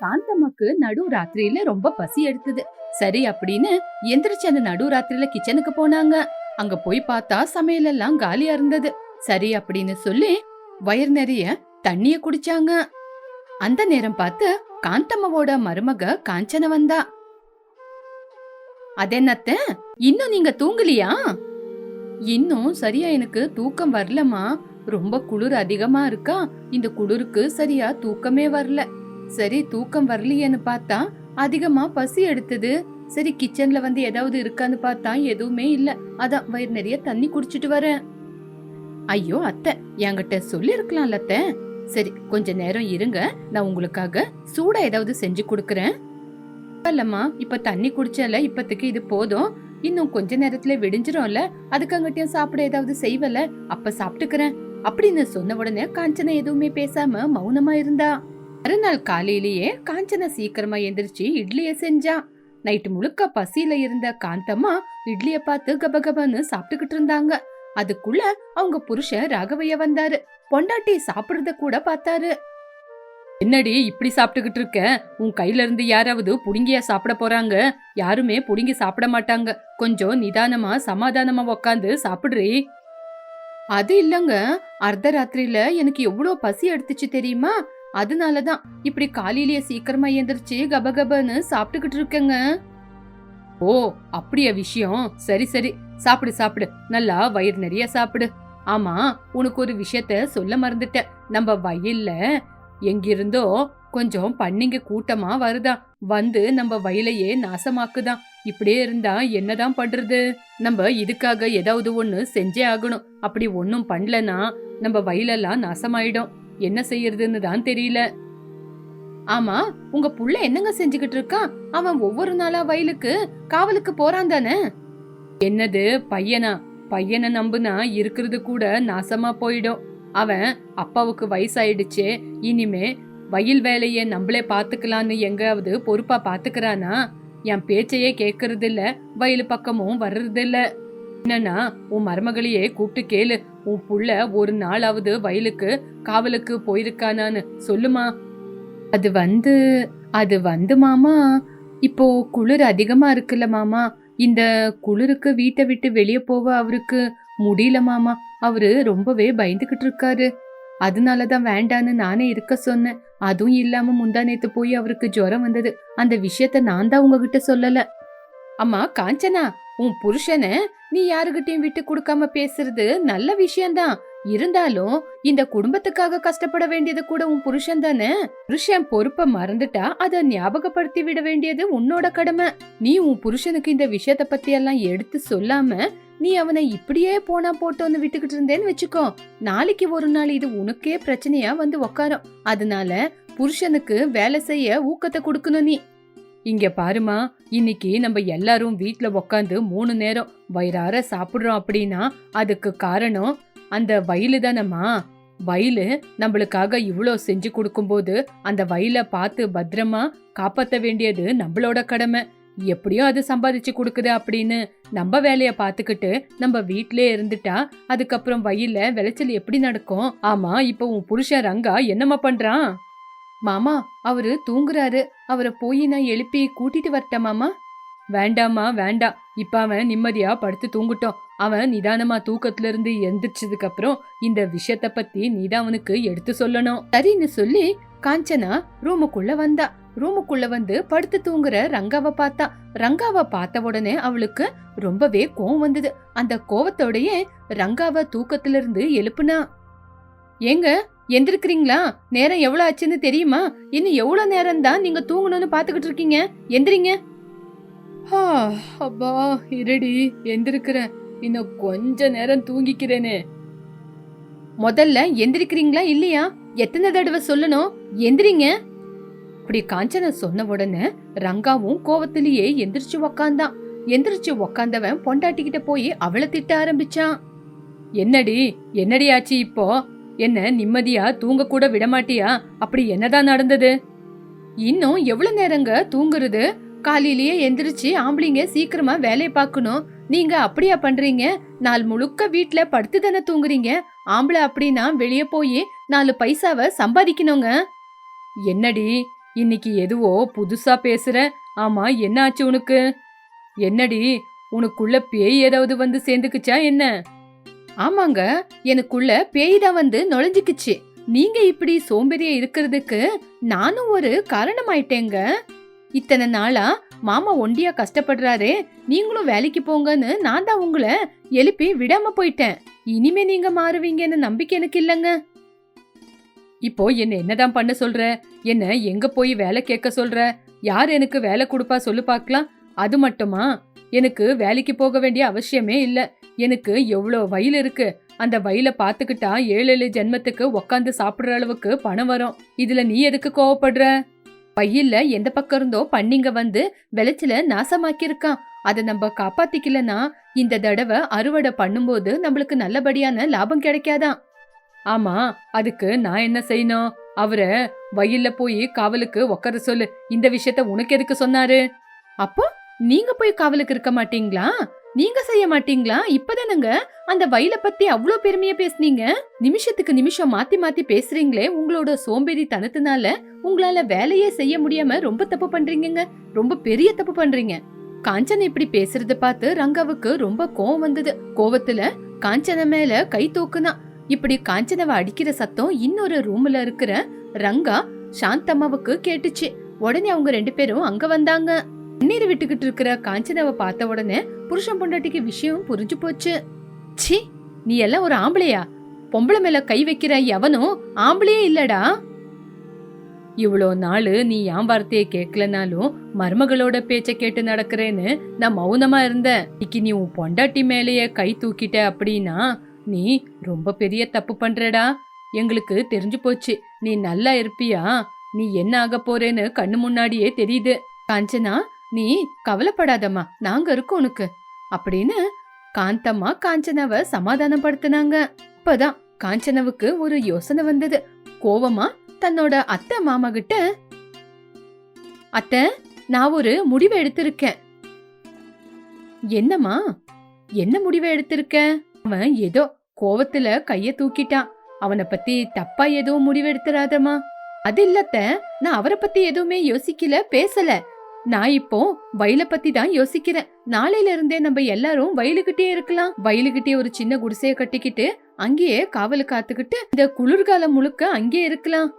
காந்தம்மாக்கு நடு ராத்திரியில ரொம்ப பசி எடுத்தது. சரி அப்படின்னு எந்திரிச்சு அந்த நடு ராத்திரியில கிச்சனுக்கு போனாங்க. அங்க போய் பார்த்தா சமையல் எல்லாம் காலியா இருந்தது. சரி அப்படின்னு சொல்லி வயிறு நிறைய தண்ணிய குடிச்சாங்க. அந்த நேரம் பார்த்து காந்தம்மாவோட மருமக காஞ்சன வந்தா. அதென்னத்த? இன்னும் நீங்க தூங்கலியா? இன்னும் சரியா எனக்கு தூக்கம் வரலமா ரொம்ப குளிர் அதிகமா இருக்கா. இந்த குளிருக்கு சரியா தூக்கமே வரல. சரி தூக்கம் வரலையேன்னு பார்த்தா அதிகமா பசி எடுத்தது. சரி கிச்சன்ல வந்து ஏதாவது இருக்கான்னு பார்த்தா எதுவுமே இல்ல. அதான் வயிறு நிறைய தண்ணி குடிச்சிட்டு வரேன். ஐயோ அத்தை என்கிட்ட சொல்லிருக்கலாம்ல அத்தை. சரி கொஞ்ச நேரம் இருங்க. நான் உங்களுக்காக சூடா ஏதாவது செஞ்சு கொடுக்கறேன். இல்லம்மா இப்ப தண்ணி குடிச்சல இப்பத்துக்கு இது போதும். இன்னும் கொஞ்ச நேரத்துல விடிஞ்சிரும்ல. அங்கிட்டயும் சாப்பிட ஏதாவது செய்வல? அப்ப சாப்பிட்டுக்கிறேன். அப்படின்னு சொன்ன உடனே காஞ்சனா எதுவுமே பேசாம மௌனமா இருந்தா. மறுநாள் காலையிலேயே காஞ்சனா சீக்கிரமா எந்திரிச்சு இட்லிய செஞ்சா. நைட்டு முழுக்க பசியில இருந்த காந்தம்மா இட்லிய பார்த்து கபகபன்னு சாப்பிட்டுக்கிட்டு இருந்தாங்க. அதுக்குள்ள அவங்க புருஷன் ராகவைய வந்தாரு. பொண்டாட்டி சாப்பிடுறத கூட பார்த்தாரு. என்னடி இப்படி சாப்பிட்டுக்கிட்டு இருக்க? உன் கையில இருந்து யாராவது புடுங்கியா சாப்பிட போறாங்க? யாருமே புடுங்கி சாப்பிட மாட்டாங்க. கொஞ்சம் நிதானமா சமாதானமா உக்காந்து சாப்பிடுறி. அது இல்லங்க. அர்த்த ராத்திரியில எனக்கு எவ்வளோ பசி எடுத்துச்சு தெரியுமா? அதனால தான் இப்படி காலையிலேயே சீக்கிரமா எந்திரிச்சு கபகபன்னு சாப்பிட்டுக்கிட்டு இருக்கேங்க. ஓ அப்படியா விஷயம்? சரி சரி. சாப்பிடு சாப்பிடு. நல்லா வயிறு நிறைய சாப்பிடு. ஆமா உனக்கு ஒரு விஷயத்த சொல்ல மறந்துட்டேன். நம்ம வயல்ல எங்கிருந்தோ கொஞ்சம் பண்ணிங்க கூட்டமா வருதா வந்து நம்ம வயலையே நாசமாக்குதான். இப்படியே இருந்தா என்னதான் பண்றது? நம்ம இதுக்காக ஏதாவது ஒண்ணு செஞ்சே ஆகணும். அப்படி ஒன்னும் பண்ணலன்னா நம்ம வயலெல்லாம் நாசமாயிடும். என்ன செய்யறதுன்னு தான் தெரியல. ஆமா உங்க புள்ள என்னங்க செஞ்சுக்கிட்டு இருக்கான் அவன் ஒவ்வொரு நாளா வயலுக்கு காவலுக்கு போறான் தானே? என்னது பையனா? பையனை நம்புனா இருக்கிறது கூட நாசமா போயிடும். அவன் அப்பாவுக்கு வயசாயிடுச்சே இனிமே வயல் வேலைய நம்மளே பாத்துக்கலான்னு எங்காவது பொறுப்பா பாத்துக்கிறானா? என் பேச்சையே கேக்குறது இல்ல வயல் பக்கமும் வர்றது இல்ல என்னன்னா உன் மருமகளையே கூப்பிட்டு கேளு உன் புள்ள ஒரு நாளாவது வயலுக்கு காவலுக்கு போயிருக்கானான்னு சொல்லுமா? அது வந்து அது வந்து மாமா இப்போ குளிர் அதிகமா இருக்குல்ல மாமா. இந்த குளிருக்கு வீட்டை விட்டு வெளியே போக அவருக்கு முடியல மாமா. அவரு ரொம்பவே பயந்துகிட்டு இருக்காரு. அதனாலதான் வேண்டான்னு நானே இருக்க சொன்னேன். அதுவும் இல்லாம முந்தா நேத்து போய் அவருக்கு ஜுரம் வந்தது. அந்த விஷயத்த நான் தான் உங்ககிட்ட சொல்லல. அம்மா காஞ்சனா உன் புருஷனை நீ யாருகிட்டயும் விட்டு கொடுக்காம பேசுறது நல்ல விஷயம்தான். இருந்தாலும் இந்த குடும்பத்துக்காக கஷ்டப்பட வேண்டியது கூட உன் புருஷன் தானே? புருஷன் பொறுப்ப மறந்துட்டா அத ஞாபகப்படுத்தி விட வேண்டியது உன்னோட கடமை. நீ உன் புருஷனுக்கு இந்த விஷயத்த பத்தி எல்லாம் எடுத்து சொல்லாம நீ அவனை இப்படியே போனா போட்டோன்னு விட்டுக்கிட்டு இருந்தேன்னு வச்சுக்கோ. நாளைக்கு ஒரு நாள் இது உனக்கே பிரச்சனையா வந்து உக்காரும். அதனால புருஷனுக்கு வேலை செய்ய ஊக்கத்தை கொடுக்கணும் நீ. இங்க பாருமா இன்னைக்கு நம்ம எல்லாரும் வீட்ல உக்காந்து மூணு நேரம் வயிறார சாப்பிடுறோம் அப்படின்னா அதுக்கு காரணம் அந்த வயலு தானம்மா. வயலு நம்மளுக்காக இவ்வளோ செஞ்சு கொடுக்கும்போது அந்த வயலை பார்த்து பத்திரமா காப்பாற்ற வேண்டியது நம்மளோட கடமை. எப்படியோ அது சம்பாதிச்சு கொடுக்குது அப்படின்னு நம்ம வேலைய பார்த்துக்கிட்டு நம்ம வீட்லயே இருந்துட்டா அதுக்கப்புறம் வயல்ல விளைச்சல் எப்படி நடக்கும்? ஆமா இப்ப உன் புருஷன் ரங்கா என்னம்மா பண்றான்? மாமா அவரு தூங்குறாரு. அவரை போய் நான் எழுப்பி கூட்டிட்டு வரட்டா மாமா? வேண்டாமா வேண்டாம் இப்ப அவன் நிம்மதியா படுத்து தூங்கட்டும். அவன் நிதானமா தூக்கத்துல இருந்து எந்திரிச்சதுக்கு அப்புறம் இந்த விஷயத்த பத்தி நீதான் அவனுக்கு எடுத்து சொல்லணும். சரின்னு சொல்லி காஞ்சனா ரூமுக்குள்ள வந்தா. ரூமுக்குள்ள வந்து படுத்து தூங்குற ரங்காவை பார்த்தா. ரங்காவை பார்த்த உடனே அவளுக்கு ரொம்பவே கோவம் வந்தது. அந்த கோவத்தோடயே ரங்காவை தூக்கத்துல இருந்து எழுப்புனா. ஏங்க எந்திருக்கிறீங்களா? நேரம் எவ்வளவு ஆச்சுன்னு தெரியுமா? இன்னும் எவ்வளவு நேரம் தான் நீங்க தூங்கணும்னு பாத்துக்கிட்டு இருக்கீங்க? எந்திரிங்க. ஆ, அப்பா இருடி எந்திருக்கிறேன். இன்னும் கொஞ்ச நேரம் தூங்கிக்கிறேனே. முதல்ல எந்திரிக்கிறீங்களா இல்லையா? எத்தனை தடவை சொல்லணும்? எந்திரிங்க. இப்படி காஞ்சனா சொன்ன உடனே ரங்காவும் கோவத்திலேயே எந்திரிச்சு உக்காந்தான். எந்திரிச்சு உக்காந்தவன் பொண்டாட்டிக்கிட்ட போய் அவளை திட்ட ஆரம்பிச்சான். என்னடி என்னடி ஆச்சு இப்போ? என்ன நிம்மதியா தூங்க கூட விட மாட்டியா அப்படி என்னதான் நடந்தது? இன்னும் எவ்வளவு நேரங்க தூங்குறது? காலையிலேயே எந்திரிச்சு ஆம்பளைங்க சீக்கிரமா வேலையை பார்க்கணும். நீங்க அப்படியா பண்றீங்க? நாள் முழுக்க வீட்ல படுத்து தானே தூங்குறீங்க? ஆம்பளை அப்படின்னா வெளியே போய் நாலு பைசாவை சம்பாதிக்கணுங்க. என்னடி இன்னைக்கு எதுவோ புதுசா பேசுற? ஆமா என்ன ஆச்சு உனக்கு? என்னடி உனக்குள்ள பேய் ஏதாவது வந்து சேர்ந்துக்குச்சா என்ன? ஆமாங்க எனக்குள்ள பேய்தான் வந்து நுழைஞ்சுக்குச்சு. நீங்க இப்படி சோம்பேறியா இருக்கிறதுக்கு நானும் ஒரு காரணமாயிட்டேங்க. இத்தனை நாளா மாமா ஒண்டியா கஷ்டப்படுறாரே நீங்களும் வேலைக்கு போங்கன்னு நான் தான் உங்களை எழுப்பி விடாம போயிட்டேன். இனிமே நீங்க மாறுவீங்கன்னு நம்பிக்கை எனக்கு இல்லைங்க. இப்போ என்ன என்னதான் பண்ண சொல்ற? என்ன எங்க போய் வேலை கேட்க சொல்ற? யார் எனக்கு வேலை கொடுப்பா சொல்லு பார்க்கலாம். அது மட்டுமா? எனக்கு வேலைக்கு போக வேண்டிய அவசியமே இல்ல. எனக்கு எவ்வளோ வயல் இருக்கு. அந்த வயல பார்த்துக்கிட்டா ஏழு ஏழு ஜென்மத்துக்கு உக்காந்து சாப்பிடுற அளவுக்கு பணம் வரும். இதுல நீ எதுக்கு கோவப்படுற? பையில எந்த பக்கம் இருந்தோ பண்ணிங்க வந்து விளைச்சல நாசமாக்கியிருக்கான். அதை நம்ம காப்பாத்திக்கலனா இந்த தடவை அறுவடை பண்ணும்போது நம்மளுக்கு நல்லபடியான லாபம் கிடைக்காதான். ஆமா அதுக்கு நான் என்ன செய்யணும்? அவரை வயல்ல போய் காவலுக்கு உக்கார சொல்லு. இந்த விஷயத்த உனக்கு எதுக்கு சொன்னாரு? அப்போ நீங்க போய் காவலுக்கு இருக்க மாட்டீங்களா? நீங்க செய்ய மாட்டீங்களா? இப்பதானங்க? அந்த வயலை பத்தி அவ்வளோ பெருமையா பேசுனீங்க. நிமிஷத்துக்கு நிமிஷம் மாத்தி மாத்தி பேசுறீங்களே உங்களோட சோம்பேறி தனத்தினால உங்களால வேலையே செய்ய முடியாம ரொம்ப தப்பு பண்றீங்கங்க. ரொம்ப பெரிய தப்பு பண்றீங்க. காஞ்சன் இப்படி பேசுறத பார்த்து ரங்காவுக்கு ரொம்ப கோவம் வந்தது. கோவத்துல காஞ்சன மேல கை தூக்குனா. இப்படி காஞ்சனவ அடிக்கிற சத்தம் இன்னொரு ரூம்ல இருக்கிற ரங்கா சாந்தம்மாவுக்கு கேட்டுச்சு. உடனே அவங்க ரெண்டு பேரும் அங்க வந்தாங்க. தண்ணீர் விட்டுக்கிட்டு இருக்கிற காஞ்சனவ பார்த்த உடனே புருஷன் பொண்டாட்டிக்கு விஷயம் புரிஞ்சு போச்சு. சி நீ எல்லாம் ஒரு ஆம்பளையா? பொம்பளை மேல கை வைக்கிற எவனும் ஆம்பளையே இல்லடா. இவ்வளோ நாள் நீ என் வார்த்தையை கேட்கலனாலும் மருமகளோட பேச்ச கேட்டு நடக்கிறேன்னு நான் மௌனமா இருந்தேன். இன்னைக்கு நீ உன் பொண்டாட்டி மேலேயே கை தூக்கிட்ட அப்படின்னா நீ ரொம்ப பெரிய தப்பு பண்றடா. எங்களுக்கு தெரிஞ்சு போச்சு. நீ நல்லா இருப்பியா? நீ என்ன ஆக போறேன்னு கண்ணு முன்னாடியே தெரியுது. காஞ்சனா நீ கவலைப்படாதம்மா நாங்க இருக்கோம் உனக்கு. அப்படின்னு காந்தம்மா காஞ்சனாவ சமாதானப்படுத்தினாங்க. அப்பதான் காஞ்சனாவுக்கு ஒரு யோசனை வந்தது. கோவமா தன்னோட அத்தை மாமா கிட்ட அத்தை நான் ஒரு முடிவை எடுத்திருக்கேன். என்னம்மா? என்ன முடிவை எடுத்திருக்க? அவன் ஏதோ கோவத்துல கைய தூக்கிட்டான் அவனை பத்தி தப்பா எதுவும் முடிவெடுத்துறாதம்மா. அது இல்லத்த நான் அவரை பத்தி எதுவுமே யோசிக்கல பேசல. நான் இப்போ வயல பத்தி தான் யோசிக்கிறேன். நாளையில இருந்தே நம்ம எல்லாரும் வயலுக்கிட்டே இருக்கலாம். வயலுக்கிட்டே ஒரு சின்ன குடிசைய கட்டிக்கிட்டு அங்கேயே காவல் காத்துக்கிட்டு இந்த குளிர்காலம் முழுக்க அங்கேயே இருக்கலாம்.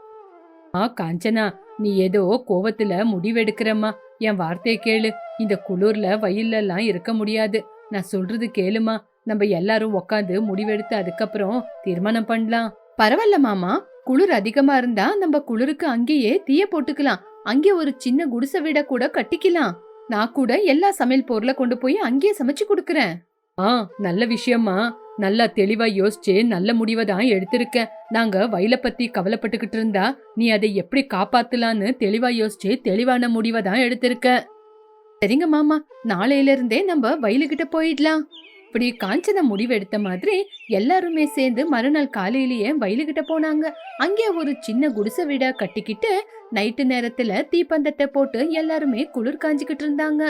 ஆ காஞ்சனா நீ ஏதோ கோவத்துல முடிவெடுக்கிறம்மா. என் வார்த்தையை கேளு. இந்த குளிர்ல வயல்ல எல்லாம் இருக்க முடியாது. நான் சொல்றது கேளுமா. நம்ம எல்லாரும் உக்காந்து முடிவெடுத்து அதுக்கப்புறம் தீர்மானம் பண்ணலாம். பரவாயில்ல மாமா. குளிர் அதிகமா இருந்தா நம்ம குளிருக்கு அங்கேயே தீய போட்டுக்கலாம். அங்கே ஒரு சின்ன குடிசை வீட கூட கட்டிக்கலாம். நான் கூட எல்லா சமையல் பொருளை கொண்டு போய் அங்கேயே சமைச்சு கொடுக்கறேன். ஆ நல்ல விஷயமா நல்லா தெளிவா யோசிச்சு நல்ல முடிவை தான் எடுத்திருக்கேன். நாங்க வயலை பத்தி கவலைப்பட்டுக்கிட்டு இருந்தா நீ அதை எப்படி காப்பாத்தலான்னு தெளிவா யோசிச்சு தெளிவான முடிவை தான் எடுத்திருக்க. சரிங்க மாமா. நாளையில இருந்தே நம்ம வயலுகிட்ட போயிடலாம். இப்படி காஞ்சனா முடிவு எடுத்த மாதிரி எல்லாருமே சேர்ந்து மறுநாள் காலையிலேயே வயலுக்கிட்ட போனாங்க. அங்கே ஒரு சின்ன குடிசை வீட கட்டிக்கிட்டு நைட்டு நேரத்துல தீப்பந்தத்தை போட்டு எல்லாருமே குளிர் காஞ்சிக்கிட்டு இருந்தாங்க.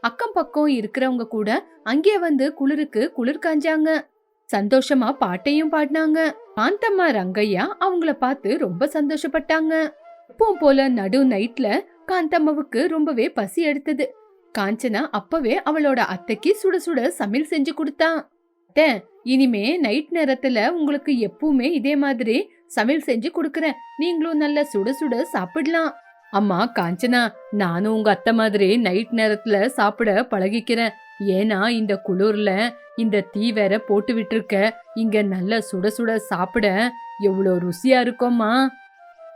அக்கம் பக்கம் இருக்கிறவங்க கூட அங்கே வந்து குளிருக்கு குளிர் காஞ்சாங்க. சந்தோஷமா பாட்டையும் பாடினாங்க. காந்தம்மா ரங்கையா அவங்கள பார்த்து ரொம்ப சந்தோஷப்பட்டாங்க. எப்பவும் போல நடு நைட்ல காந்தம்மாவுக்கு ரொம்பவே பசி எடுத்தது. காஞ்சனா அப்பவே அவளோட அத்தைக்கு சுட சுட சமையல் செஞ்சு கொடுத்தான் இனிமே நைட் நேரத்துல உங்களுக்கு எப்பவுமே இதே மாதிரி சமையல் செஞ்சு கொடுக்கறேன். நீங்களும் நல்ல சுட சுட சாப்பிடலாம். அம்மா காஞ்சனா நானும் உங்க அத்தை மாதிரி நைட் நேரத்துல சாப்பிட பழகிக்கிறேன். ஏன்னா இந்த குளிர்ல இந்த தீ வேற போட்டு விட்டுருக்க. இங்க நல்ல சுட சுட சாப்பிட எவ்வளோ ருசியா இருக்கும்மா.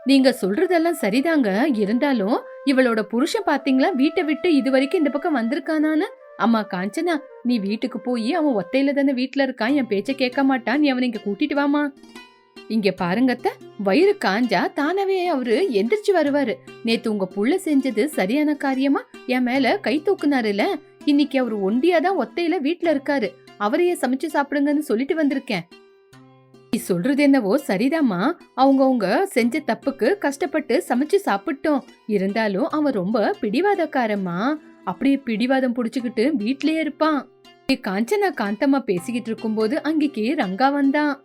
நீங்க சொல்றதெல்லாம் சரிதாங்க. இருந்தாலும் இவளோட புருஷன் பாத்தீங்களா? வீட்டை விட்டு இது வரைக்கும் இந்த பக்கம் வந்திருக்கானான்னு? அம்மா காஞ்சனா நீ வீட்டுக்கு போய் அவன் ஒத்தையில தானே வீட்டுல இருக்கான்? என் பேச்ச கேட்க மாட்டான் நீ அவனை இங்க கூட்டிட்டு வாமா இங்க பாருங்கத்த வயிறு காஞ்சா தானவே அவரு எந்திரிச்சு வருவாரு. நேத்து உங்க புள்ள செஞ்சது சரியான காரியமா? என் மேல கை தூக்குனாருல இன்னைக்கு அவர் ஒண்டியா தான் ஒத்தையில வீட்டுல இருக்காரு. அவரையே சமைச்சு சாப்பிடுங்கன்னு சொல்லிட்டு வந்திருக்கேன். நீ சொல்றது என்னவோ சரிதாம்மா. அவங்கவுங்க செஞ்ச தப்புக்கு கஷ்டப்பட்டு சமைச்சு சாப்பிட்டோம். இருந்தாலும் அவன் ரொம்ப பிடிவாதக்காரம்மா. அப்படியே பிடிவாதம் புடிச்சுக்கிட்டு வீட்லயே இருப்பான். காஞ்சனா காந்தம்மா பேசிக்கிட்டு இருக்கும்போது அங்கிக்கு ரங்கா வந்தான்.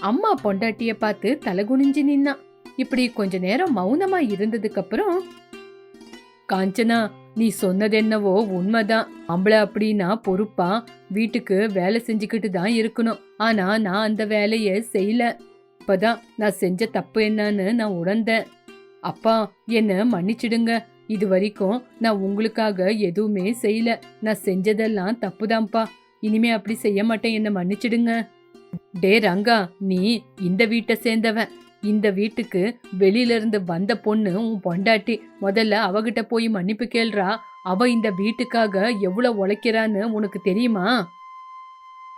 அம்மா பொண்டாட்டிய பார்த்து தலை குனிஞ்சு நின்னான் இப்படி கொஞ்ச நேரம் மௌனமா இருந்ததுக்கு அப்புறம் காஞ்சனா நீ சொன்னதென்னவோ உண்மைதான். ஆம்பளை அப்படின்னா பொறுப்பா வீட்டுக்கு வேலை செஞ்சுக்கிட்டு தான் இருக்கணும். ஆனா நான் அந்த வேலையை செய்யல. இப்பதான் நான் செஞ்ச தப்பு என்னன்னு நான் உணர்ந்தேன். அப்பா என்ன மன்னிச்சிடுங்க. இது வரைக்கும் நான் உங்களுக்காக எதுவுமே செய்யல. நான் செஞ்சதெல்லாம் தப்புதான்ப்பா. இனிமே அப்படி செய்ய மாட்டேன். என்ன மன்னிச்சிடுங்க. டே ரங்கா நீ இந்த வீட்டை சேர்ந்தவன். இந்த வீட்டுக்கு வெளியில இருந்து வந்த பொண்ணு உன் பொண்டாட்டி முதல்ல அவகிட்ட போய் மன்னிப்பு கேள்றா. அவ இந்த வீட்டுக்காக எவ்வளவு உழைக்கிறான்னு உனக்கு தெரியுமா?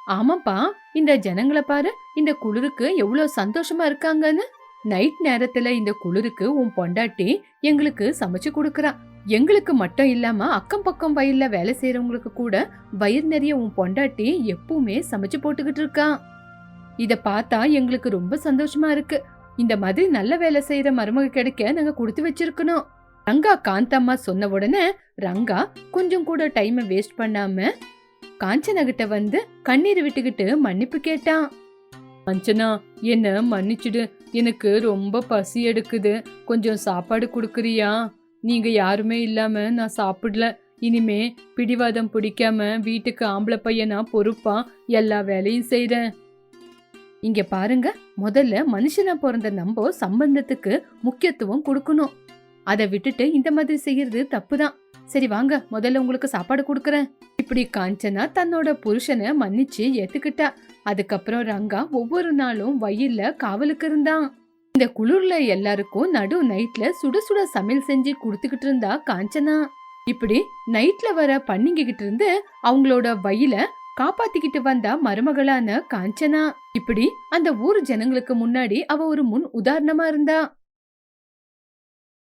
ஆமாப்பா. இந்த ஜனங்களை பாரு. இந்த குளிருக்கு எவ்வளவு சந்தோஷமா இருக்காங்கன்னு. நைட் நேரத்துல இந்த குளிருக்கு உன் பொண்டாட்டி எங்களுக்கு சமைச்சு கொடுக்கறா. எங்களுக்கு மட்டும் இல்லாம அக்கம் பக்கம் வயல்ல வேலை செய்யறவங்களுக்கு கூட வயிறு நிறைய உன் பொண்டாட்டி எப்பவுமே சமைச்சு போட்டுக்கிட்டு இருக்கான் இத பார்த்தா எங்களுக்கு ரொம்ப சந்தோஷமா இருக்கு. இந்த மாதிரி நல்ல வேலை செய்யற மருமக கிடைக்க நாங்க கொடுத்து வச்சிருக்கணும். ரங்கா காந்தம்மா சொன்ன உடனே ரங்கா கொஞ்சம் கூட டைமை வேஸ்ட் பண்ணாம காஞ்சனகிட்ட வந்து கண்ணீர் விட்டுக்கிட்டு மன்னிப்பு கேட்டான். காஞ்சனா என்ன மன்னிச்சிடு. எனக்கு ரொம்ப பசி எடுக்குது. கொஞ்சம் சாப்பாடு கொடுக்குறியா? நீங்க யாருமே இல்லாம நான் சாப்பிடல. இனிமே பிடிவாதம் பிடிக்காம வீட்டுக்கு ஆம்பளை பையனா பொறுப்பா எல்லா வேலையும் செய்றேன். இங்க பாருங்க முதல்ல மனுஷனா பிறந்த நம்ம சம்பந்தத்துக்கு முக்கியத்துவம் கொடுக்கணும். அதை விட்டுட்டு இந்த மாதிரி செய்யறது தப்புதான். சரி வாங்க முதல்ல உங்களுக்கு சாப்பாடு கொடுக்கறேன். இப்படி காஞ்சனா தன்னோட புருஷனை மன்னிச்சு ஏத்துக்கிட்டா. அதுக்கப்புறம் ரங்கா ஒவ்வொரு நாளும் வயல்ல காவலுக்கு இருந்தான். இந்த குளிர்ல எல்லாருக்கும் நடு நைட்ல சுட சுட சமையல் செஞ்சு கொடுத்துக்கிட்டு இருந்தா காஞ்சனா. இப்படி நைட்ல வர பன்னிங்க கிட்ட இருந்து அவங்களோட வயல காப்பாத்திக்கிட்டு வந்தா மருமகளான காஞ்சனா. இப்படி அந்த ஊர் ஜனங்களுக்கு முன்னாடி அவ ஒரு முன் உதாரணமா இருந்தா.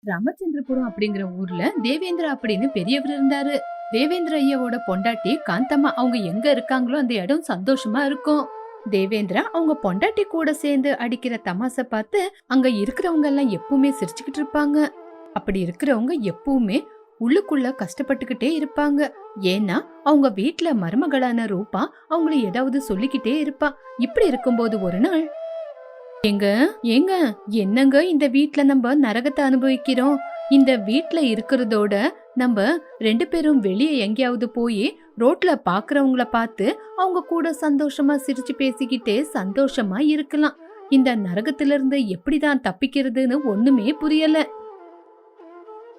ராமச்சந்திரபுரம் அப்படிங்கிற ஊர்ல தேவேந்திரா அப்படின்னு பெரியவர் இருந்தாரு. தேவேந்திர ஐயாவோட பொண்டாட்டி காந்தம்மா அவங்க எங்க இருக்காங்களோ அந்த இடம் சந்தோஷமா இருக்கும். தேவேந்திரா அவங்க பொண்டாட்டி கூட சேர்ந்து அடிக்கிற தமாசை பார்த்து அங்க இருக்கிறவங்க எல்லாம் எப்பவுமே சிரிச்சுக்கிட்டு இருப்பாங்க. அப்படி இருக்கிறவங்க எப்பவுமே உள்ளுக்குள்ள கஷ்டப்பட்டுக்கிட்டே இருப்பாங்க. ஏன்னா அவங்க வீட்ல மருமகளான ரூபா அவங்கள ஏதாவது சொல்லிக்கிட்டே இருப்பா. இப்படி இருக்கும்போது ஒரு நாள் ஏங்க ஏங்க என்னங்க இந்த வீட்ல நம்ம நரகத்தை அனுபவிக்கிறோம்? இந்த வீட்ல இருக்கிறதோட நம்ம ரெண்டு பேரும் வெளியே எங்கேயாவது போய் ரோட்ல பாக்குறவங்கள பார்த்து அவங்க கூட சந்தோஷமா சிரிச்சு பேசிக்கிட்டே சந்தோஷமா இருக்கலாம். இந்த நரகத்திலிருந்து எப்படிதான் தப்பிக்கிறதுன்னு ஒண்ணுமே புரியல.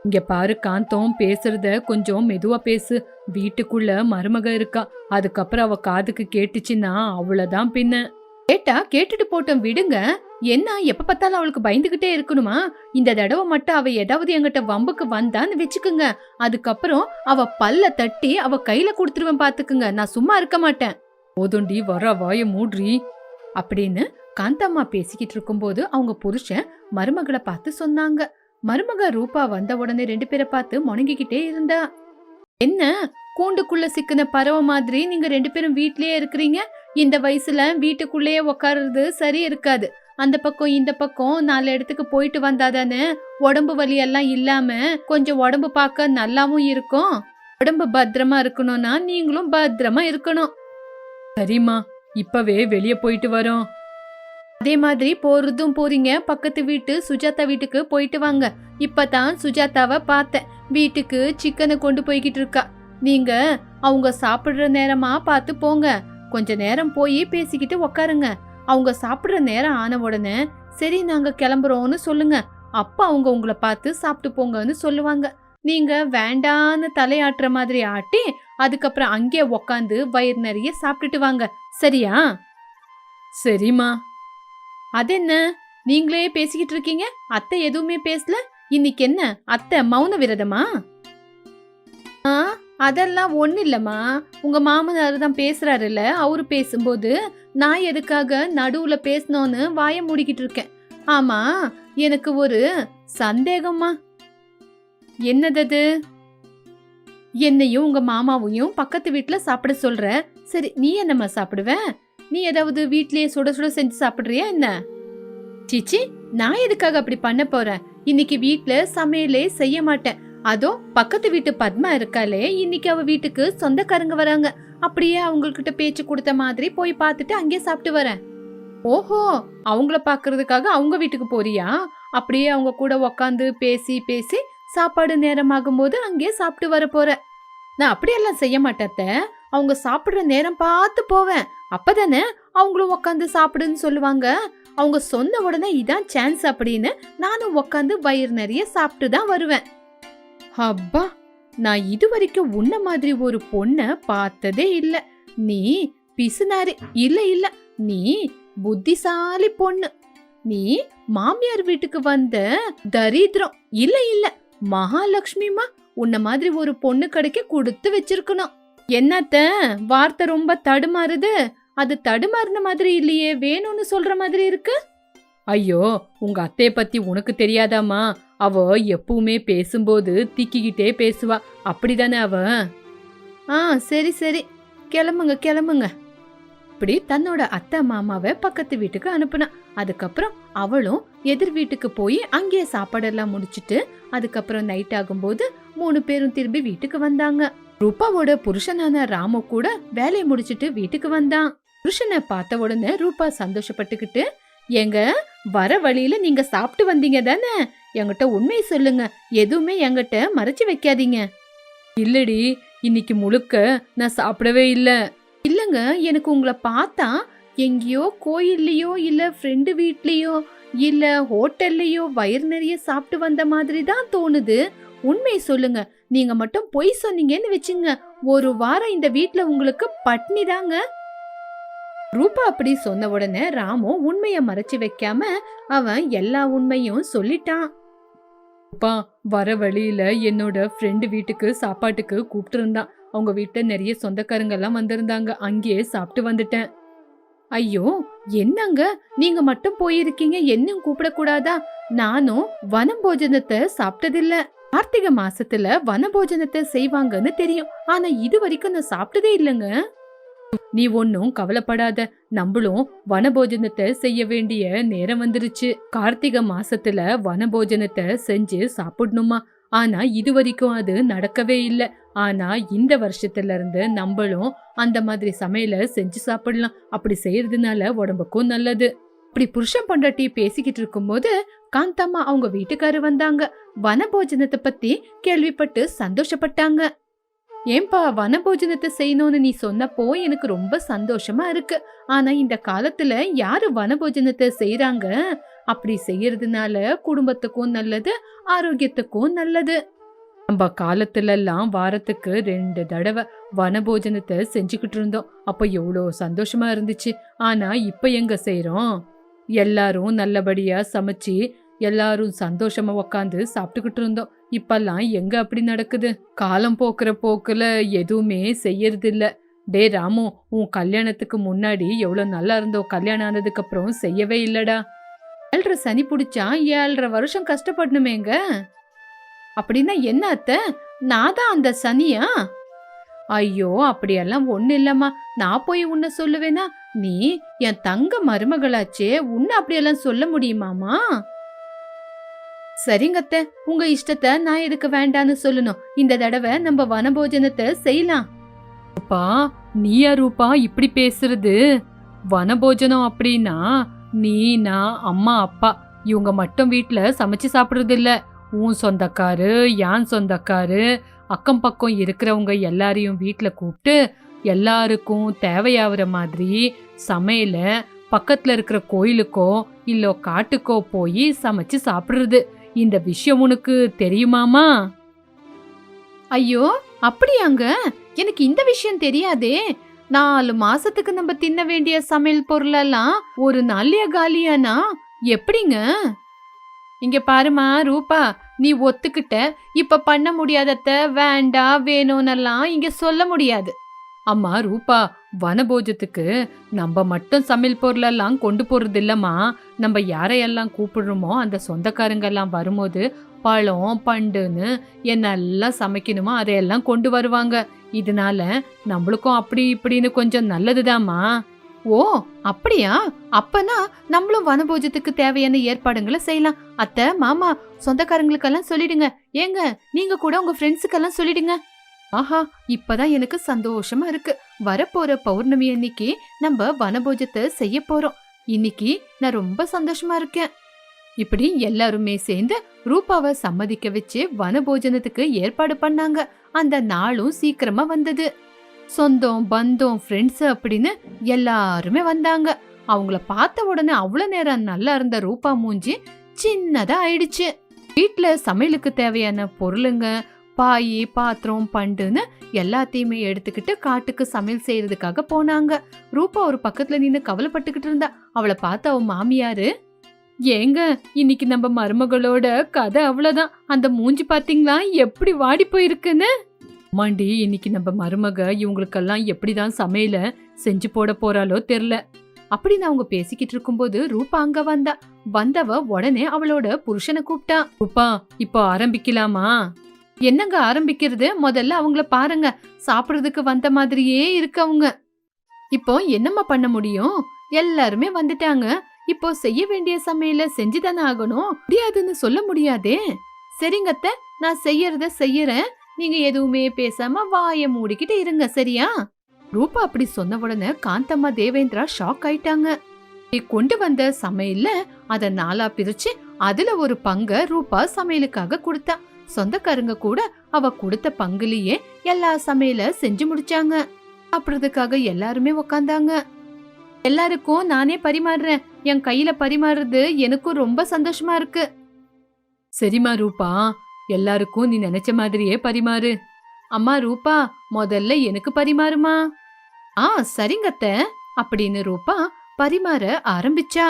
இங்க பாரு காந்தம் பேசுறத கொஞ்சம் மெதுவா பேசு. வீட்டுக்குள்ள மருமக இருக்கா. அதுக்கப்புறம் அவ காதுக்கு கேட்டுச்சுன்னா அவ்வளவுதான் பின்ன. கேட்டா கேட்டுட்டு போட்டோம் விடுங்க. என்ன எப்ப பார்த்தாலும் அவளுக்கு பயந்துகிட்டே இருக்கணுமா? இந்த தடவை மட்டும் அவ ஏதாவது எங்கிட்ட வம்புக்கு வந்தான்னு வச்சுக்குங்க. அதுக்கப்புறம் அவ பல்ல தட்டி அவ கையில கொடுத்துருவேன் பாத்துக்குங்க நான் சும்மா இருக்க மாட்டேன். போதுண்டி வர வாய மூட்ரி அப்படின்னு காந்தம்மா பேசிக்கிட்டு இருக்கும்போது அவங்க புருஷன் மருமகளை பார்த்து சொன்னாங்க. மருமக ரூபா வந்த உடனே ரெண்டு பேரை பார்த்து முணங்கிக்கிட்டே இருந்தா. என்ன? கூண்டுக்குள்ள சிக்கின பறவை மாதிரி நீங்க ரெண்டு பேரும் வீட்லயே இருக்கிறீங்க. இந்த வயசுல வீட்டுக்குள்ளேயே உக்காருறது சரி இருக்காது. அந்த பக்கம் இந்த பக்கம் நாலு இடத்துக்கு போயிட்டு வந்தாதானே உடம்பு வலி எல்லாம் இல்லாம கொஞ்சம் உடம்பு பார்க்க நல்லாவும் இருக்கும். உடம்பு பத்திரமா இருக்கணும்னா நீங்களும் பத்திரமா இருக்கணும். சரிம்மா இப்பவே வெளியே போயிட்டு வரோம். அதே மாதிரி போறதும் போறீங்க. பக்கத்து வீட்டு சுஜாதா வீட்டுக்கு போயிட்டு வாங்க. இப்பதான் சுஜாதாவை பார்த்தேன். வீட்டுக்கு சிக்கனை கொண்டு போய்கிட்டு இருக்கா. நீங்க அவங்க சாப்பிடுற நேரமா பார்த்து போங்க. கொஞ்ச நேரம் போய் பேசிக்கிட்டு உக்காருங்க. அவங்க சாப்பிடுற நேரம் ஆன உடனே சரி நாங்க கிளம்புறோம்னு சொல்லுங்க. அப்ப அவங்க உங்களை பார்த்து சாப்பிட்டு போங்கன்னு சொல்லுவாங்க. நீங்க வேண்டான்னு தலையாட்டுற மாதிரி ஆட்டி அதுக்கப்புறம் அங்கே உக்காந்து வயிறு நிறைய சாப்பிட்டுட்டு வாங்க. சரியா? சரிம்மா. அது என்ன? நீங்களே பேசிக்கிட்டு இருக்கீங்க? அத்தை எதுவுமே பேசல? இன்னைக்கு என்ன? அத்தை மௌன விரதமா? ஆ அதெல்லாம் ஒன்றும் இல்லைம்மா. உங்கள் மாமனார் தான் பேசுகிறாருல்ல அவரு பேசும்போது நான் எதுக்காக நடுவில் பேசணும்னு வாய மூடிக்கிட்டு இருக்கேன். ஆமாம் எனக்கு ஒரு சந்தேகம்மா. என்னதது? என்னையும் உங்கள் மாமாவையும் பக்கத்து வீட்டில் சாப்பிட சொல்கிற சரி நீ என்னம்மா சாப்பிடுவேன் நீ ஏதாவது வீட்லயே சுட சுட செஞ்சு சாப்பிடுறியா என்ன? சீச்சி நான் எதுக்காக அப்படி பண்ண போறேன்? இன்னைக்கு வீட்ல சமையலே செய்ய மாட்டேன். அதோ பக்கத்து வீட்டு பத்மா இருக்காளே இன்னைக்கு அவ வீட்டுக்கு சொந்தக்காரங்க வராங்க. அப்படியே அவங்கக்கிட்ட பேச்சு கொடுத்த மாதிரி போய் பார்த்துட்டு அங்கேயே சாப்பிட்டு வரேன். ஓஹோ அவங்கள பாக்குறதுக்காக அவங்க வீட்டுக்கு போறியா? அப்படியே அவங்க கூட உக்காந்து பேசி பேசி சாப்பாடு நேரமாகும் போது அங்கேயே சாப்பிட்டு வர போற நான் அப்படியெல்லாம் செய்ய மாட்டேத்த அவங்க சாப்பிடுற நேரம் பார்த்து போவேன். அப்பதானே அவங்களும் உக்காந்து சாப்பிடுன்னு சொல்லுவாங்க? அவங்க சொன்ன உடனே இதான் சான்ஸ் அப்படின்னு நானும் உக்காந்து வயிறு நிறைய சாப்பிட்டு தான் வருவேன். அப்பா நான் இது வரைக்கும் உன்ன மாதிரி ஒரு பொண்ணை பார்த்ததே இல்ல. நீ பிசுனாரு இல்ல இல்ல. நீ புத்திசாலி பொண்ணு. நீ மாமியார் வீட்டுக்கு வந்த தரித்திரம் இல்ல இல்ல. மகாலட்சுமிமா உன்ன மாதிரி ஒரு பொண்ணு கிடைக்க கொடுத்து வச்சிருக்கணும். என்னத்த வார்த்தை ரொம்ப தடுமாறுது? அது தடுமாறின மாதிரி இல்லையே வேணும்னு சொல்ற மாதிரி இருக்கு? ஐயோ உங்க அத்தைய பத்தி உனக்கு தெரியாதாமா அவ எப்பவுமே பேசும்போது திக்கிக்கிட்டே பேசுவா. அப்படிதானே அவ? ஆ சரி சரி. கிளம்புங்க கிளம்புங்க. இப்படி தன்னோட அத்தை மாமாவை பக்கத்து வீட்டுக்கு அனுப்புனா. அதுக்கப்புறம் அவளும் எதிர் வீட்டுக்கு போய் அங்கேயே சாப்பாடெல்லாம் முடிச்சிட்டு அதுக்கப்புறம் நைட் ஆகும்போது மூணு பேரும் திரும்பி வீட்டுக்கு வந்தாங்க. ரூபாவோட புருஷனான ராமு கூட வேலையை முடிச்சிட்டு வீட்டுக்கு வந்தான். புருஷனை பார்த்த உடனே ரூபா சந்தோஷப்பட்டுக்கிட்டு எங்க வர வழியில நீங்க சாப்பிட்டு வந்தீங்க தானே? என்கிட்ட உண்மையை சொல்லுங்க. எதுவுமே என்கிட்ட மறைச்சு வைக்காதீங்க. இல்லடி இன்னைக்கு முழுக்க நான் சாப்பிடவே இல்லை. இல்லைங்க எனக்கு உங்களை பார்த்தா எங்கேயோ கோயில்லையோ இல்லை ஃப்ரெண்டு வீட்லேயோ இல்லை ஹோட்டல்லையோ வயிறு நிறைய சாப்பிட்டு வந்த மாதிரி தான் தோணுது. உண்மையை சொல்லுங்க. நீங்க மட்டும் பொய் சொன்னீங்கன்னு வச்சுங்க. ஒரு வாரம் இந்த வீட்டில் உங்களுக்கு பட்னி தாங்க. ரூபா அப்படி சொன்ன உடனே ராமு உண்மைய மறைச்சு வைக்காம அவன் எல்லா உண்மையும் சொல்லிட்டான். ரூபா வர வழியில என்னோட ஃப்ரெண்டு வீட்டுக்கு சாப்பாட்டுக்கு கூப்பிட்டு இருந்தான் அவங்க வீட்டுல நிறைய சொந்தக்காரங்க எல்லாம் வந்திருந்தாங்க. அங்கேயே சாப்பிட்டு வந்துட்டேன். ஐயோ என்னங்க? நீங்க மட்டும் போயிருக்கீங்க என்னும் கூப்பிடக்கூடாதா? நானும் வனபோஜனத்தை சாப்பிட்டதில்ல. கார்த்திகை மாசத்துல வனபோஜனத்தை செய்வாங்கன்னு தெரியும். ஆனா இது வரைக்கும் நான் சாப்பிட்டதே இல்லைங்க. நீ ஒன்னும் கவலைப்படாத. நம்மளும் வனபோஜனத்தை செய்ய வேண்டிய நேரம் வந்துருச்சு. கார்த்திகை மாசத்துல வனபோஜனத்தை செஞ்சு சாப்பிடணுமா? ஆனா இது வரைக்கும் அது நடக்கவே இல்லை. ஆனா இந்த வருஷத்துல இருந்து நம்மளும் அந்த மாதிரி சமையலை செஞ்சு சாப்பிடலாம். அப்படி செய்யறதுனால உடம்புக்கும் நல்லது. இப்படி புருஷன் பொண்டாட்டி பேசிக்கிட்டு இருக்கும்போது காந்தம்மா அவங்க வீட்டுக்காரு வந்தாங்க. வனபோஜனத்தை பத்தி கேள்விப்பட்டு சந்தோஷப்பட்டாங்க. ஏன்பா வனபோஜனத்தை செய்யணும்னு நீ சொன்னப்போ எனக்கு ரொம்ப சந்தோஷமா இருக்கு. ஆனா இந்த காலத்துல யாரு வனபோஜனத்தை செய்யறாங்க அப்படி செய்யறதுனால குடும்பத்துக்கும் நல்லது ஆரோக்கியத்துக்கும் நல்லது. நம்ம காலத்துலலாம் வாரத்துக்கு ரெண்டு தடவை வனபோஜனத்தை செஞ்சுக்கிட்டு இருந்தோம். அப்போ எவ்வளோ சந்தோஷமா இருந்துச்சு. ஆனா இப்போ எங்க செய்கிறோம் எல்லாரும் நல்லபடியா சமைச்சு எல்லாரும் சந்தோஷமா உக்காந்து சாப்பிட்டுக்கிட்டு இருந்தோம். இப்பெல்லாம் எங்க அப்படி நடக்குது? காலம் போக்குற போக்குல எதுவுமே செய்யறது இல்ல டே ராமு உன் கல்யாணத்துக்கு முன்னாடி எவ்வளவு நல்லா இருந்தோ கல்யாணம் ஆனதுக்கு அப்புறம் செய்யவே இல்லடா. ஏழ்ரை சனி பிடிச்சா ஏழ்ரை வருஷம் கஷ்டப்படணுமேங்க. அப்படின்னா என்ன அத்தை? நான் தான் அந்த சனியா? ஐயோ அப்படியெல்லாம் ஒண்ணு இல்லம்மா. நான் போய் உன்னை சொல்லுவேனா? நீ என் தங்க மருமகளாச்சே உன்னை அப்படியெல்லாம் சொல்ல முடியுமாமா சரிங்கத்த உங்க இஷ்டத்தை நான் எதுக்கு வேண்டான்னு சொல்லணும். இந்த தடவை நம்ம வனபோஜனத்தை செய்யலாம். ரூபா நீயா ரூபா இப்படி பேசுறது? வனபோஜனம் அப்படின்னா நீ நான் அம்மா அப்பா இவங்க மட்டும் வீட்டில் சமைச்சு சாப்பிட்றது இல்லை உன் சொந்தக்காரு யான் சொந்தக்காரு அக்கம் பக்கம் இருக்கிறவங்க எல்லாரையும் வீட்டில் கூப்பிட்டு எல்லாருக்கும் தேவையாகிற மாதிரி சமையல பக்கத்தில் இருக்கிற கோயிலுக்கோ இல்லை காட்டுக்கோ போய் சமைச்சு சாப்பிடுறது. இந்த விஷயம் உனக்கு தெரியுமாமா? ஐயோ அப்படியாங்க. எனக்கு இந்த விஷயம் தெரியாதே. நாலு மாசத்துக்கு நம்ம தின்ன வேண்டிய சமையல் பொருளெல்லாம் ஒரு நாள்லயே காலியானா? எப்படிங்க? இங்க பாருமா ரூபா நீ ஒத்துக்கிட்ட. இப்ப பண்ண முடியாதத்த வேண்டா வேணும்னெல்லாம் இங்க சொல்ல முடியாது. அம்மா ரூபா வனபோஜத்துக்கு நம்ம மட்டும் சமையல் பொருளெல்லாம் கொண்டு போறது இல்லம்மா நம்ம யாரையெல்லாம் கூப்பிடுறோமோ அந்த சொந்தக்காரங்க எல்லாம் வரும்போது பழம் பண்டுன்னு என்னெல்லாம் சமைக்கணுமோ அதையெல்லாம் கொண்டு வருவாங்க. இதனால நம்மளுக்கும் அப்படி இப்படின்னு கொஞ்சம் நல்லதுதாம்மா. ஓ அப்படியா? அப்பனா நம்மளும் வனபோஜத்துக்கு தேவையான ஏற்பாடுங்களை செய்யலாம். அத்தை மாமா சொந்தக்காரங்களுக்கெல்லாம் சொல்லிடுங்க. ஏங்க நீங்க கூட உங்க ஃப்ரெண்ட்ஸுக்கெல்லாம் சொல்லிடுங்க. ஆஹா இப்பதான் எனக்கு சந்தோஷமா இருக்கு. வரப்போற பௌர்ணமி அன்னைக்கு நம்ம வனபோஜத்தை செய்ய போறோம். இன்னைக்கு நான் ரொம்ப சந்தோஷமா இருக்கேன். இப்படி எல்லாருமே சேர்ந்து ரூபாவை சம்மதிக்க வச்சு வனபோஜனத்துக்கு ஏற்பாடு பண்ணாங்க. அந்த நாளும் சீக்கிரமா வந்தது. சொந்தம் பந்தம் ஃப்ரெண்ட்ஸ் அப்படின்னு எல்லாருமே வந்தாங்க. அவங்கள பார்த்த உடனே அவ்வளவு நேரம் நல்லா இருந்த ரூபா மூஞ்சி சின்னதா ஆயிடுச்சு. வீட்டில் சமையலுக்கு தேவையான பொருளுங்க பாய் பாத்திரம் பண்டுன்னு எல்லாத்தையுமே எடுத்துக்கிட்டு காட்டுக்கு சமையல் செய்யறதுக்காக போனாங்க. ரூபா ஒரு பக்கத்துல நின்று கவலைப்பட்டுக்கிட்டு இருந்தா. அவளை பார்த்து அவ மாமியாரு ஏங்க இன்னைக்கு நம்ம மருமகளோட கதை அவ்வளவுதான். அந்த மூஞ்சி பாத்தீங்களா எப்படி வாடி போயிருக்குன்னு? மாண்டி இன்னைக்கு நம்ம மருமக இவங்களுக்கெல்லாம் எப்படிதான் சமையல செஞ்சு போட போறாளோ தெரியல. அப்படின்னு அவங்க பேசிக்கிட்டு இருக்கும்போது ரூபா அங்க வந்தா. வந்தவ உடனே அவளோட புருஷனை கூப்பிட்டா. ரூபா இப்போ ஆரம்பிக்கலாமா? என்னங்க ஆரம்பிக்கிறது? முதல்ல அவங்கள பாருங்க. சாப்பிடுறதுக்கு வந்த மாதிரியே இருக்கு அவங்க. இப்போ என்னம்மா பண்ண முடியும்? எல்லாருமே வந்துட்டாங்க. இப்போ செய்ய வேண்டிய சமையல செஞ்சுதானே ஆகணும். முடியாதுன்னு சொல்ல முடியாதே. சரிங்கத்த நான் செய்யறத செய்யறேன். நீங்க எதுவுமே பேசாம வாய மூடிக்கிட்டு இருங்க சரியா? ரூபா அப்படி சொன்ன உடனே காந்தம்மா தேவேந்திரா ஷாக் ஆயிட்டாங்க. நீ கொண்டு வந்த சமையல்ல அத நாளா பிரிச்சு அதுல ஒரு பங்க ரூபா சமையலுக்காக கொடுத்தா. சொந்தக்காரங்க கூட அவ கொடுத்த பங்குலயே எல்லா சமையல செஞ்சு முடிச்சாங்க. சாப்பிடுறதுக்காக எல்லாருமே உக்காந்தாங்க. எல்லாருக்கும் நானே பரிமாறுறேன். என் கையில பரிமாறுறது எனக்கும் ரொம்ப சந்தோஷமா இருக்கு. சரிம்மா ரூபா எல்லாருக்கும் நீ நினைச்ச மாதிரியே பரிமாறு. அம்மா ரூபா முதல்ல எனக்கு பரிமாறுமா? ஆ சரிங்க அத்தை அப்படின்னு ரூபா பரிமாற ஆரம்பிச்சா.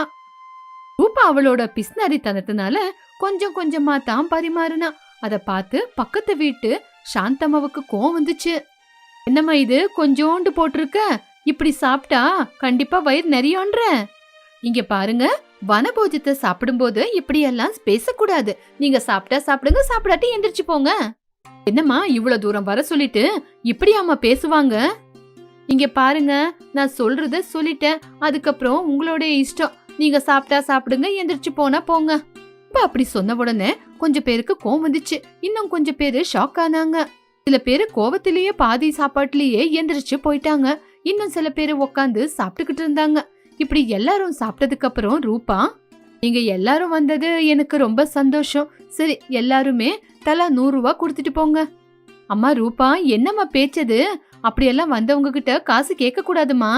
ரூபா அவளோட பிஸ்னரித்தனத்தினால கொஞ்சம் கொஞ்சமா தான் பரிமாறுனா. அத பார்த்து பக்கத்து வீட்டு சாந்தம்மாவுக்கு கோவம் வந்துச்சு. என்னம்மா இது கொஞ்சோண்டு போட்டிருக்க? இப்படி சாப்பிட்டா கண்டிப்பா வயிறு நிறையோன்ற இங்க பாருங்க வனபோஜத்தை சாப்பிடும்போது இப்படியெல்லாம் பேசக்கூடாது. நீங்க சாப்பிட்டா சாப்பிடுங்க சாப்பிடாட்டி எந்திரிச்சு போங்க. என்னம்மா இவ்வளவு தூரம் வர சொல்லிட்டு இப்படியாம்மா பேசுவாங்க? இங்க பாருங்க நான் சொல்றத சொல்லிட்டேன். அதுக்கப்புறம் உங்களுடைய இஷ்டம். நீங்க சாப்பிட்டா சாப்பிடுங்க எந்திரிச்சு போனா போங்க. அப்பா அப்படி சொன்ன உடனே கொஞ்சம் பேருக்கு கோவம் வந்துச்சு. இன்னும் கொஞ்சம் பேரு ஷாக் ஆனாங்க. சில பேரு கோவத்திலேயே பாதி சாப்பாட்டுலயே எந்திரிச்சு போயிட்டாங்க. இன்னும் சில பேரு உக்காந்து சாப்பிட்டுக்கிட்டு இருந்தாங்க. இப்படி எல்லாரும் சாப்பிட்டதுக்கு அப்புறம் ரூபா நீங்க எல்லாரும் வந்தது எனக்கு ரொம்ப சந்தோஷம். சரி எல்லாருமே தலா நூறு ரூபா கொடுத்துட்டு போங்க. அம்மா ரூபா என்னம்மா பேச்சது? அப்படியெல்லாம் வந்தவங்க கிட்ட காசு கேட்க கூடாதுமா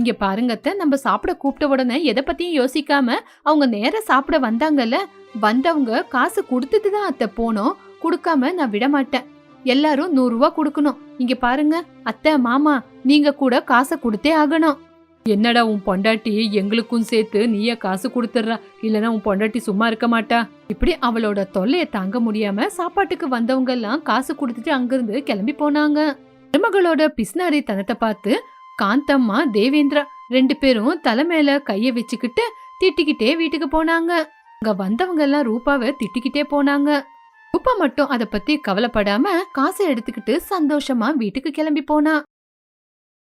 இங்க பாருங்க அத்தை நம்ம சாப்பிட கூப்பிட்ட உடனே எதை பத்தியும் யோசிக்காம அவங்க நேரா சாப்பிட வந்தாங்கல்ல வந்தவங்க காசு கொடுத்துட்டு தான் அத்தை போனோம். கொடுக்காம நான் விட மாட்டேன். எல்லாரும் நூறு ரூபா கொடுக்கணும். இங்க பாருங்க அத்தை மாமா நீங்க கூட காசை கொடுத்தே ஆகணும். என்னடா உன் பொண்டாட்டி எங்களுக்கும் சேர்த்து நீயே காசு கொடுத்துட்றா? இல்லனா உன் பொண்டாட்டி சும்மா இருக்க மாட்டா? இப்படி அவளோட தொல்லையை தாங்க முடியாம சாப்பாட்டுக்கு வந்தவங்க எல்லாம் காசு கொடுத்துட்டு அங்கிருந்து கிளம்பி போனாங்க. மருமகளோட பிஸ்னாரி தனத்தை பார்த்து காந்தம்மா தேவேந்திரா ரெண்டு பேரும் தலை மேல கைய வச்சுக்கிட்டு திட்டிக்கிட்டே வீட்டுக்கு போனாங்க. அங்க வந்தவங்க எல்லாம் ரூபாவை திட்டிக்கிட்டே போனாங்க. ரூபா மட்டும் அத பத்தி கவலைப்படாம காசை எடுத்துக்கிட்டு சந்தோஷமா வீட்டுக்கு கிளம்பி போனா.